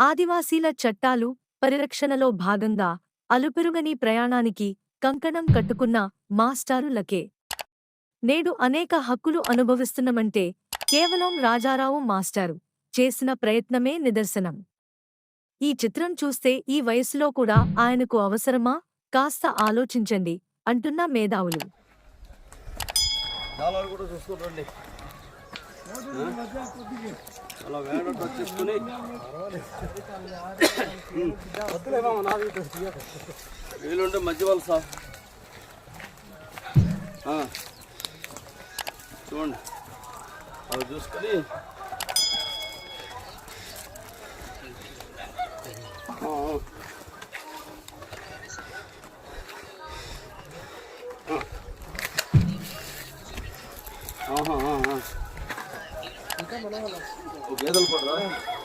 ఆదివాసీల చట్టాలు పరిరక్షణలో భాగంగా అలుపెరుగని ప్రయాణానికి కంకణం కట్టుకున్న మాస్టారులకే నేడు అనేక హక్కులు అనుభవిస్తున్నమంటే కేవలం రాజారావు మాస్టారు చేసిన ప్రయత్నమే నిదర్శనం. ఈ చిత్రం చూస్తే ఈ వయసులో కూడా ఆయనకు అవసరమా? కాస్త ఆలోచించండి అంటున్న మేధావులు. అలా వేడట్టు వచ్చేసుకుని వీలుంటే మధ్య వాళ్ళు సార్ చూడండి అవి చూసుకొని ఆహా हो गया जल पड़ रहा है